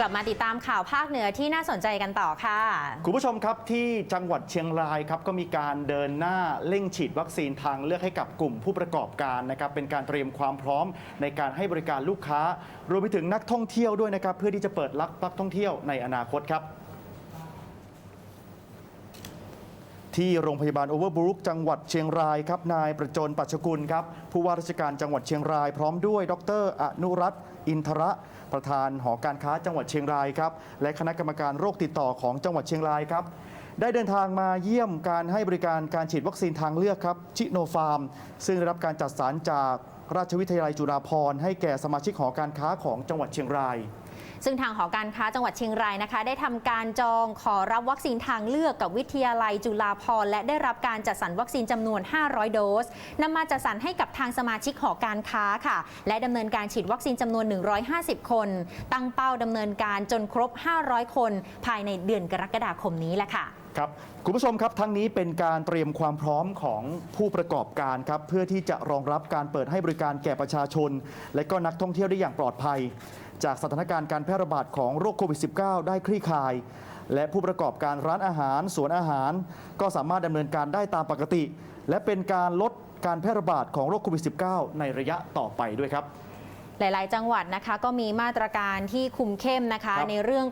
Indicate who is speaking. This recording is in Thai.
Speaker 1: กลับมาติดตามข่าวภาคเหนือที่น่าสนใจกันต่อค่ะ
Speaker 2: คุณผู้ชมครับที่จังหวัดเชียงรายครับก็มีการเดินหน้าเร่งฉีดวัคซีนทางเลือกให้กับกลุ่มผู้ประกอบการนะครับเป็นการเตรียมความพร้อมในการให้บริการลูกค้ารวมไปถึงนักท่องเที่ยวด้วยนะครับเพื่อที่จะเปิดรับนักท่องเที่ยวในอนาคตครับ ที่โรงพยาบาลโอเวอร์บรุกจังหวัดเชียงรายครับนายประจนปัชกุลครับผู้ว่าราชการจังหวัดเชียงรายพร้อมด้วย ดรอนุรัตน์อินทระประธานหอการค้าจังหวัดเชียงรายครับและคณะกรรมการโรคติดต่อของจังหวัดเชียงรายครับ ได้เดินทางมาเยี่ยมการให้บริการการฉีดวัคซีนทางเลือกครับชิโนฟาร์ม ซึ่งได้รับการจัดสรรจากราชวิทยาลัยจุฬาภรณ์ให้แก่สมาชิกหอการค้าของจังหวัดเชียงราย
Speaker 1: ซึ่งทางหอการค้าจังหวัดเชียงรายนะคะ ได้ทำการจองขอรับวัคซีนทางเลือกกับวิทยาลัยจุฬาภรณ์และได้รับการจัดสรรวัคซีนจำนวน 500 โดสนำมาจัดสรรให้กับทางสมาชิกหอการค้าค่ะ และดำเนินการฉีดวัคซีนจำนวน 150 คน ตั้งเป้าดำเนินการจนครบ 500 คน ภายในเดือนกรกฎาคมนี้แหละค่ะ
Speaker 2: ครับคุณผู้ชมครับทั้งนี้เป็นการเตรียมความพร้อมของผู้ประกอบการครับเพื่อที่จะรองรับการเปิดให้บริการแก่ประชาชน และก็นักท่องเที่ยวได้อย่างปลอดภัย จากสถานการณ์การแพร่ระบาดของโรคโควิด -19 ได้คลี่คลาย และผู้ประกอบการร้านอาหาร สวนอาหาร ก็สามารถดำเนินการได้ตามปกติ และเป็นการลดการแพร่ระบาดของโรคโควิด -19 ในระยะต่อไปด้วยครับ
Speaker 1: หลาย ๆ จังหวัดนะคะก็มีมาตรการที่คุมเข้มนะคะ
Speaker 2: ครับ
Speaker 1: ในเรื่อง